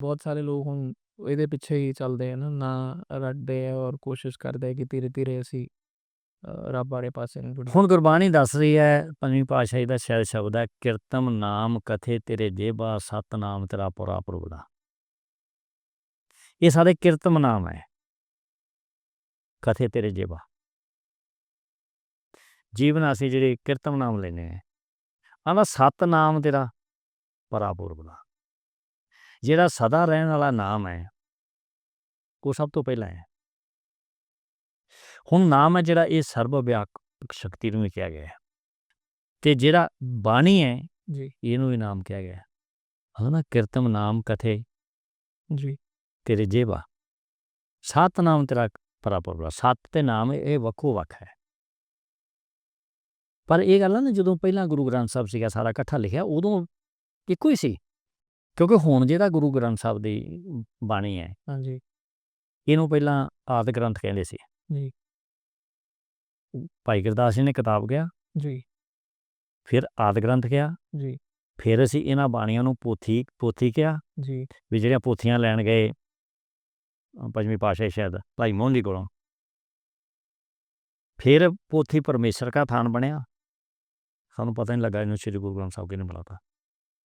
ਬਹੁਤ ਸਾਰੇ ਲੋਕ ਹੁਣ ਇਹਦੇ ਪਿੱਛੇ ਹੀ ਚੱਲਦੇ ਆ ਨਾ ਨਾਂ ਰੱਟਦੇ ਆ ਔਰ ਕੋਸ਼ਿਸ਼ ਕਰਦੇ ਆ ਕਿ ਧੀਰੇ ਧੀਰੇ ਅਸੀਂ ਅ, ਰੱਬ ਵਾਲੇ ਪਾਸੇ ਨੂੰ ਜੁੜੀਏ ਹੁਣ ਗੁਰਬਾਣੀ ਦੱਸ ਰਹੀ ਹੈ ਪੰਜਵੀਂ ਪਾਤਸ਼ਾਹੀ ਦਾ ਸ਼ਾਇਦ ਸ਼ਬਦ ਹੈ ਕਿਰਤਮ ਨਾਮ ਕਥੇ ਤੇਰੇ ਜੇਬਾ ਸਤ ਨਾਮ ਤੇਰਾ ਪੁਰਾ ਪ੍ਰਭੂ ਇਹ ਸਾਰੇ ਕਿਰਤਮ ਨਾਮ ਹੈ ਕਥੇ ਤੇਰੇ ਜੇਬਾ ਜੀਵਨ ਅਸੀਂ ਜਿਹੜੇ ਕਿਰਤਮ ਨਾਮ ਲੈਨੇ ਆ ਆਂਦਾ ਸਤਨਾਮ ਤੇਰਾ ਪਰਾ ਪੁਰਬ ਦਾ ਜਿਹੜਾ ਸਦਾ ਰਹਿਣ ਵਾਲਾ ਨਾਮ ਹੈ ਉਹ ਸਭ ਤੋਂ ਪਹਿਲਾਂ ਹੈ। ਹੁਣ ਨਾਮ ਹੈ ਜਿਹੜਾ ਇਹ ਸਰਬ ਵਿਆਪਕ ਸ਼ਕਤੀ ਨੂੰ ਕਿਹਾ ਗਿਆ ਹੈ। ਤੇ ਜਿਹੜਾ ਬਾਣੀ ਹੈ ਜੀ। ਇਹਨੂੰ ਵੀ ਨਾਮ ਕਿਹਾ ਗਿਆ ਹੈ। ਨਾ ਕਿਰਤਮ ਨਾਮ ਕਥੇ ਜੀ। ਤੇਰੇ ਜੇਬਾ। ਸਤ ਨਾਮ ਤੇਰਾ ਪਰਾਪਰਵਾ ਸਤ ਤੇ ਨਾਮ ਇਹ ਵੱਖੋ ਵੱਖ ਹੈ। ਪਰ ਇਹ ਗੱਲ ਨਾ ਜਦੋਂ ਪਹਿਲਾਂ ਗੁਰੂ ਗ੍ਰੰਥ ਸਾਹਿਬ ਸੀਗਾ ਸਾਰਾ ਇਕੱਠਾ ਲਿਖਿਆ ਉਦੋਂ ਇੱਕੋ ਹੀ ਸੀ। ਕਿਉਂਕਿ ਹੁਣ ਜਿਹੜਾ ਗੁਰੂ ਗ੍ਰੰਥ ਸਾਹਿਬ ਦੀ ਬਾਣੀ ਹੈ। ਹਾਂਜੀ। ਇਹਨੂੰ ਪਹਿਲਾਂ ਆਦਿ ਗ੍ਰੰਥ ਕਹਿੰਦੇ ਸੀ। ਜੀ। ਭਾਈ ਗੁਰਦਾਸ ਜੀ ਨੇ ਕਿਤਾਬ ਗਿਆ ਜੀ। ਫਿਰ ਆਦਿ ਗ੍ਰੰਥ ਗਿਆ ਜੀ। ਫਿਰ ਅਸੀਂ ਇਹਨਾਂ ਬਾਣੀਆਂ ਨੂੰ ਪੋਥੀ ਪੋਥੀ ਕਿਹਾ। ਜੀ। ਵੀ ਜਿਹੜੀਆਂ ਪੋਥੀਆਂ ਲੈਣ ਗਏ ਪੰਜਵੀਂ ਪਾਤਸ਼ਾਹੀ ਸ਼ਾਇਦ ਭਾਈ ਮੋਹਨ ਜੀ ਕੋਲੋਂ। ਫਿਰ ਪੋਥੀ ਪਰਮੇਸ਼ਰ ਦਾ ਥਾਨ ਬਣਿਆ। ਸਾਨੂੰ ਪਤਾ ਨਹੀਂ ਲੱਗਾ ਇਹਨੂੰ ਸ੍ਰੀ ਗੁਰੂ ਗ੍ਰੰਥ ਸਾਹਿਬ ਕਿਹਨੇ ਬਣਾਤਾ।